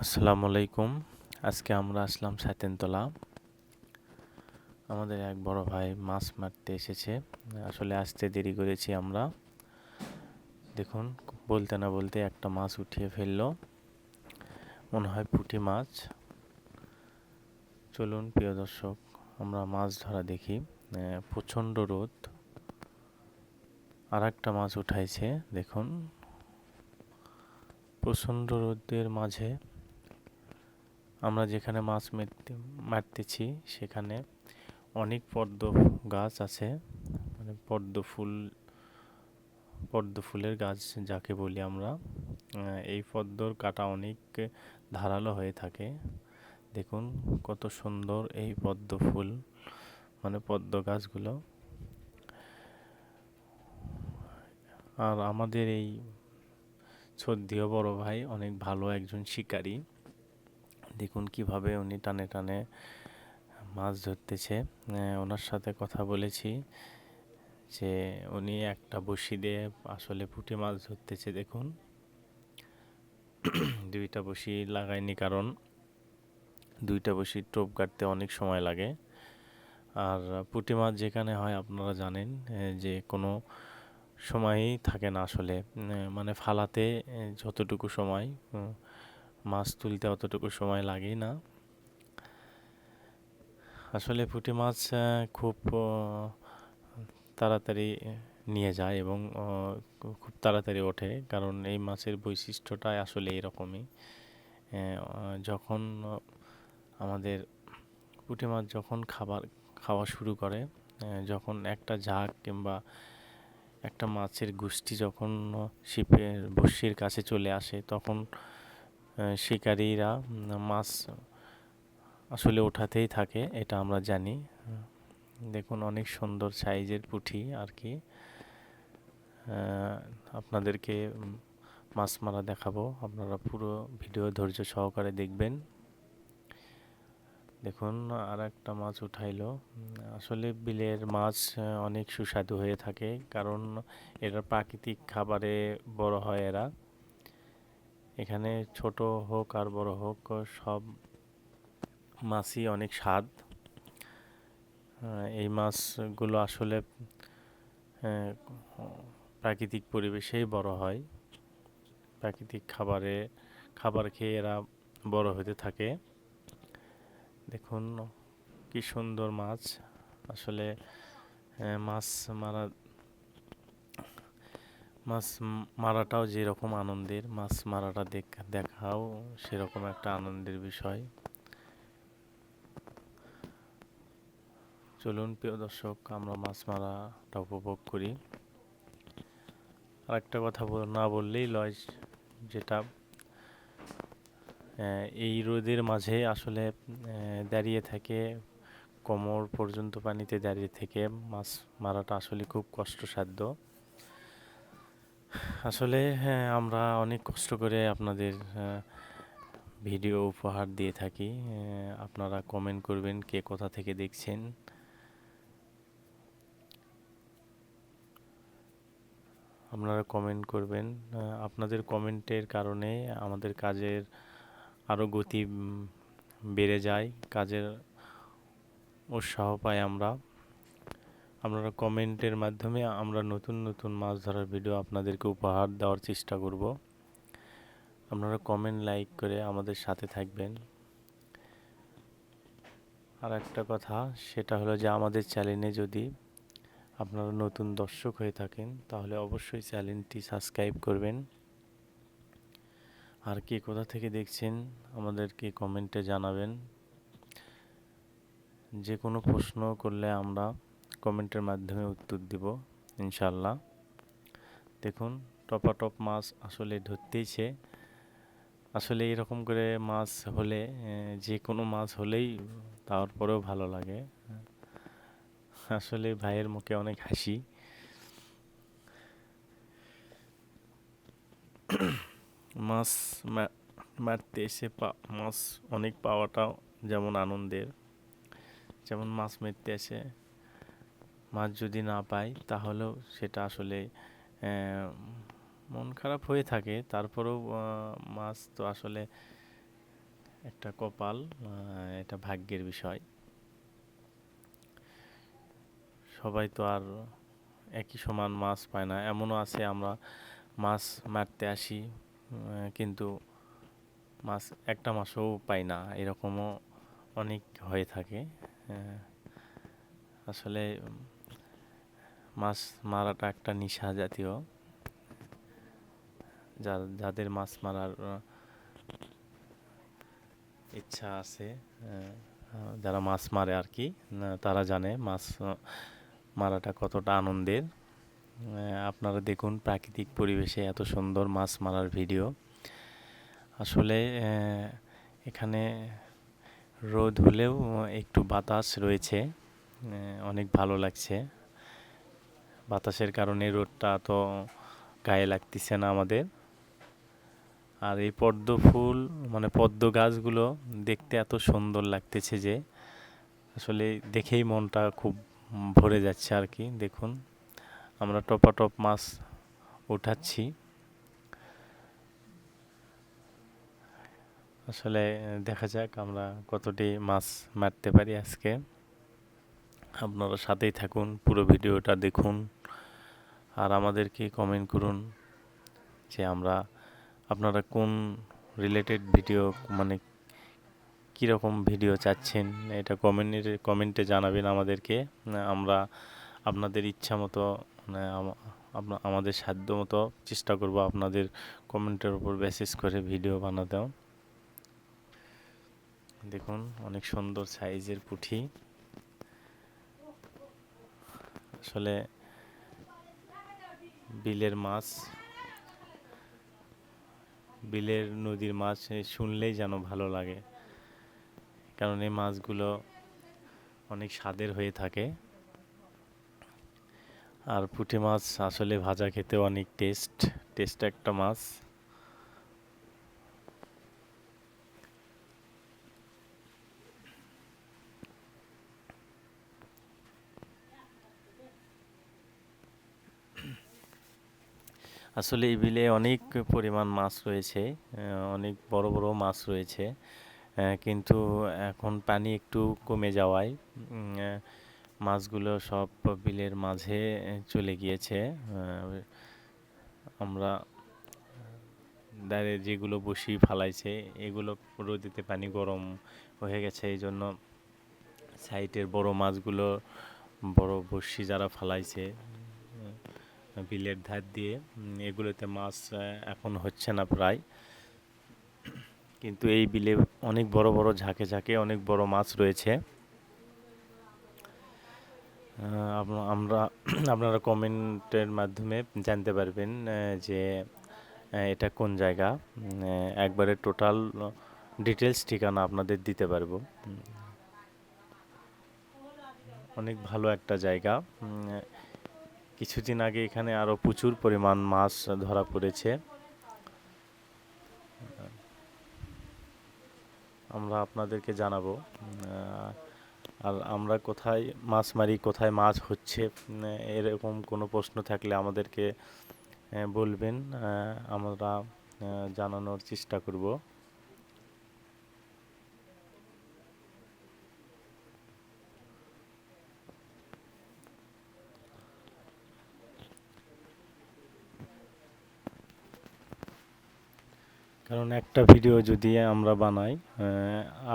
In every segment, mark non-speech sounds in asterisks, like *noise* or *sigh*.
আসসালামু আলাইকুম। আজকে আমরা আসলাম সাতেনতলা। আমাদের এক বড় ভাই মাছ মারতে এসেছে। আসলে আসতে দেরি করেছি আমরা। দেখুন, বলতে না বলতে একটা মাছ উঠিয়ে ফেলল। মনে হয় পুঁটি মাছ। চলুন, প্রিয় দর্শক, আমরা মাছ ধরা দেখি। প্রচণ্ড রোদ। আর একটা মাছ উঠাইছে, দেখুন। প্রচণ্ড রোদের মাঝে আমরা যেখানে মাছ মারতে মারতেছি, সেখানে অনেক পদ্ম গাছ আছে। মানে পদ্ম ফুল, পদ্ম ফুলের গাছ যাকে বলি আমরা। এই পদ্মর কাটা অনেক ধারালো হয়ে থাকে। দেখুন কত সুন্দর এই পদ্ম ফুল মানে পদ্ম গাছগুলো। আর আমাদের এই শ্রদ্ধীয় বড় ভাই অনেক ভালো একজন শিকারী। দেখুন কীভাবে উনি টানে টানে মাছ ধরতেছে। ওনার সাথে কথা বলেছি যে উনি একটা বসি দিয়ে আসলে পুঁটি মাছ ধরতেছে দেখুন। *clears throat* দুইটা বসি লাগায়নি কারণ দুইটা বসি টোপ কাটতে অনেক সময় লাগে। আর পুঁটি মাছ যেখানে হয় আপনারা জানেন যে কোনো সময়ই থাকে না আসলে। মানে ফালাতে যতটুকু সময় মাছ তুলতে অতটুকু সময় লাগেই না। আসলে পুঁটি মাছ খুব তাড়াতাড়ি নিয়ে যায় এবং খুব তাড়াতাড়ি ওঠে। কারণ এই মাছের বৈশিষ্ট্যটাই আসলে এরকমই। যখন আমাদের পুঁটি মাছ যখন খাবার, খাওয়া শুরু করে যখন একটা ঝাঁক কিংবা একটা মাছের গোষ্ঠী যখন শিপের বস্যির কাছে চলে আসে, তখন শিকারীরা মাছ আসলে ওঠাতেই থাকে, এটা আমরা জানি। দেখুন, অনেক সুন্দর সাইজের পুঁটি আর কি। আপনাদেরকে মাছ মারা দেখাবো, আপনারা পুরো ভিডিও ধৈর্য সহকারে দেখবেন। দেখুন আর একটা মাছ উঠাইলো। আসলে বিলের মাছ অনেক সুস্বাদু হয়ে থাকে, কারণ এরা প্রাকৃতিক খাবারে বড় হয় এরা। এখানে ছোট হোক আর বড় হোক, সব মাছই অনেক স্বাদ। এই মাছগুলো আসলে প্রাকৃতিক পরিবেশেই বড় হয়। প্রাকৃতিক খাবারে, খাবার খেয়ে এরা বড় হতে থাকে। দেখুন, কি সুন্দর মাছ। আসলে মাছ মারা মাছ মারাটাও যেরকম আনন্দের, মাছ মারাটা দেখাও সেরকম একটা আনন্দের বিষয়। চলুন প্রিয় দর্শক, আমরা মাছ মারাটা উপভোগ করি। আর একটা কথা না বললেই লয় যেটা এই রোদের মাঝে আসলে দাঁড়িয়ে থাকে, কোমর পর্যন্ত পানিতে দাঁড়িয়ে থেকে মাছ মারাটা আসলে খুব কষ্টসাধ্য। আসলে হ্যাঁ আমরা অনেক কষ্ট করে আপনাদের ভিডিও উপহার দিয়ে থাকি। আপনারা কমেন্ট করবেন কে কোথা থেকে দেখছেন। আপনারা কমেন্ট করবেন। আপনাদের কমেন্টের কারণে আমাদের কাজের আরও গতি বেড়ে যায়। কাজের উৎসাহ পাই আমরা। আপনারা কমেন্টের মাধ্যমে আমরা নতুন নতুন মাছ ধরার ভিডিও আপনাদেরকে উপহার দেওয়ার চেষ্টা করব। আপনারা কমেন্ট লাইক করে আমাদের সাথে থাকবেন। আর একটা কথা, সেটা হলো যে আমাদের চ্যানেলে যদি আপনারা নতুন দর্শক হয়ে থাকেন, তাহলে অবশ্যই চ্যানেলটি সাবস্ক্রাইব করবেন। আর কে কোথা থেকে দেখছেন, আমাদেরকে কমেন্টে জানাবেন। যে কোনো প্রশ্ন করলে আমরা কমেন্টের মাধ্যমে উত্তর দিব ইনশাল্লাহ দেখুন, টপাটপ মাছ আসলে ধরতেইছে। আসলে এরকম করে মাছ হলে যে কোনো মাছ হলেই তারপরেও ভালো লাগে। আসলে ভাইয়ের মুখে অনেক হাসি। মাছ মারতে এসে মাছ অনেক পাওয়াটাও যেমন আনন্দের, যেমন মাছ মারতে এসে মাছ যদি না পাই, তাহলেও সেটা আসলে মন খারাপ হয়ে থাকে। তারপরেও মাছ তো আসলে একটা কপাল এটা ভাগ্যের বিষয়। সবাই তো আর একই সমান মাছ পায় না। এমনও আছে, আমরা মাছ মারতে আসি কিন্তু মাছ একটা মাছও পাই না। এরকমও অনেক হয়ে থাকে আসলে মাছ মারাটা একটা নেশা জাতীয়। যাদের মাছ মারার ইচ্ছা আছে যারা মাছ মারে আর কি তারা জানে মাছ মারাটা কতটা আনন্দের। আপনারা দেখুন প্রাকৃতিক পরিবেশে এত সুন্দর মাছ মারার ভিডিও। আসলে এখানে রোদ হলেও একটু বাতাস রয়েছে অনেক ভালো লাগছে। বাতাসের কারণে রোদটা তো গায়ে লাগতেছে না আমাদের। আর এই পদ্ম ফুল মানে পদ্ম গাছগুলো দেখতে এত সুন্দর লাগতেছে যে, আসলে দেখেই মনটা খুব ভরে যাচ্ছে আর কি। দেখুন, আমরা টপাটপ মাছ উঠাচ্ছি। আসলে দেখা যাক আমরা কতটি মাছ মারতে পারি আজকে। আপনারা সাথেই থাকুন, পুরো ভিডিওটা দেখুন আর আমাদেরকে কমেন্ট করুন যে আমরা, আপনারা কোন রিলেটেড ভিডিও মানে কীরকম ভিডিও চাচ্ছেন, এটা কমেন্টের কমেন্টে জানাবেন আমাদেরকে। আমরা আপনাদের ইচ্ছা মতো মানে আমাদের সাধ্য মতো চেষ্টা করব আপনাদের কমেন্টের উপর বেসিস করে ভিডিও বানাতেও দেখুন, অনেক সুন্দর সাইজের পুঁটি আসলে বিলের মাছ, বিলের নদীর মাছ শুনলেই যেন ভালো লাগে। কারণ এই মাছগুলো অনেক স্বাদের হয়ে থাকে। আর পুঁটি মাছ আসলে ভাজা খেতে অনেক টেস্ট টেস্ট একটা মাছ। আসলে এই বিলে অনেক পরিমাণ মাছ রয়েছে অনেক বড় বড় মাছ রয়েছে কিন্তু এখন পানি একটু কমে যাওয়ায় মাছগুলো সব বিলের মাঝে চলে গিয়েছে আমরা দাঁড়ে যেগুলো বসি ফালাইছে, এগুলো রোদিতে পানি গরম হয়ে গেছে, এই জন্য সাইটের বড় মাছগুলো বড় বড়শি যারা ফালাইছে বিলের ধার দিয়ে এগুলোতে মাছ এখন হচ্ছে না প্রায়। কিন্তু এই বিলে অনেক বড় বড় ঝাঁকে ঝাঁকে অনেক বড় মাছ রয়েছে। আমরা, *clears throat* আপনারা কমেন্টের মাধ্যমে জানতে পারবেন যে এটা কোন জায়গা। একবারে টোটাল ডিটেলস ঠিকানা আপনাদের দিতে পারব। অনেক ভালো একটা জায়গা। কিছুদিন আগে এখানে আরও প্রচুর পরিমাণ মাছ ধরা পড়েছে। আমরা আপনাদেরকে জানাব আর আমরা কোথায় মাছ মারি, কোথায় মাছ হচ্ছে, এরকম কোনো প্রশ্ন থাকলে আমাদেরকে বলবেন আমরা জানানোর চেষ্টা করব। কারণ একটা ভিডিও যদি আমরা বানাই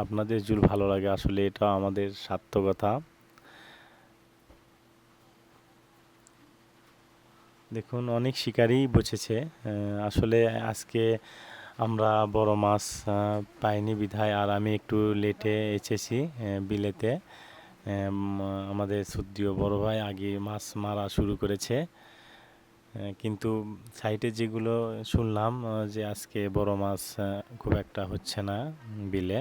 আপনাদের যদি ভালো লাগে, আসলে এটা আমাদের সার্থকতা। দেখুন, অনেক শিকারই বসেছে আসলে আজকে আমরা বড় মাছ পাইনি বিধায়, আর আমি একটু লেটে এসেছি বিলেতে। আমাদের সুদ্দীয় বড় ভাই আগে মাছ মারা শুরু করেছে। কিন্তু সাইটে যেগুলো শুনলাম যে আজকে বড় মাছ খুব একটা হচ্ছে না বিলে।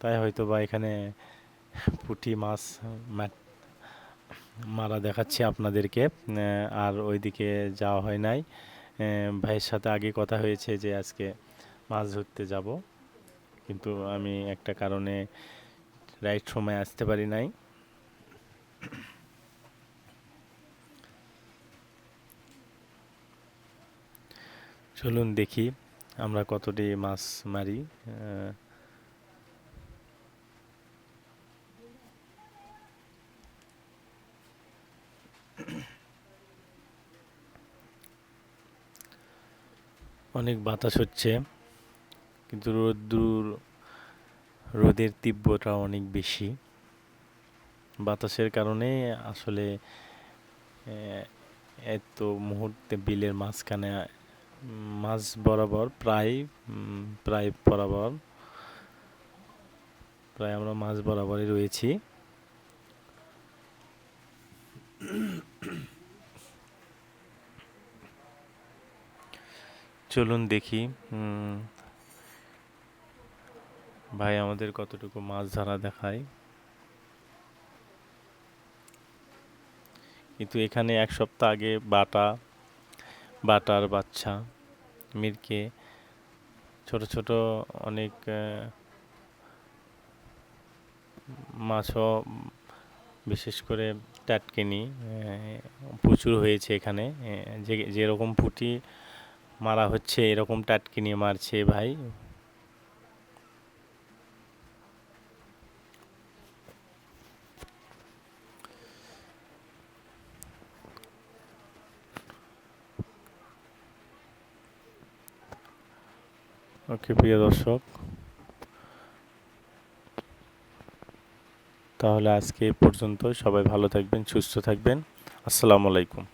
তাই হয়তো বা এখানে পুঁটি মাছ মারা দেখাচ্ছি আপনাদেরকে আর ওইদিকে যাওয়া হয় নাই। ভাইয়ের সাথে আগে কথা হয়েছে যে আজকে মাছ ধরতে যাব, কিন্তু আমি একটা কারণে রাইট সময় আসতে পারি নাই। চলুন দেখি আমরা কতটি মাছ মারি অনেক বাতাস হচ্ছে, কিন্তু রোদ্দুর, রোদের তীব্রতা অনেক বেশি। বাতাসের কারণে আসলে এত মুহূর্তে বিলের মাঝখানে মাঝ বরাবর, প্রায় প্রায় বরাবর, প্রায় আমরা মাঝ বরাবরই রয়েছি। চলুন দেখি ভাই আমাদের কতটুকু মাছ ধরা দেখায়। কিন্তু এখানে এক সপ্তাহ আগে বাটা বাটার বাচ্চা মিরকে, ছোট ছোট অনেক মাছও বিশেষ করে টাটকিনি প্রচুর হয়েছে এখানে যে, যেরকম পুঁটি মারা হচ্ছে, এরকম টাটকিনি মারছে ভাই। ওকে প্রিয় দর্শক। তাহলে আজকে এ পর্যন্ত সবাই ভালো থাকবেন সুস্থ থাকবেন। আসসালামু আলাইকুম।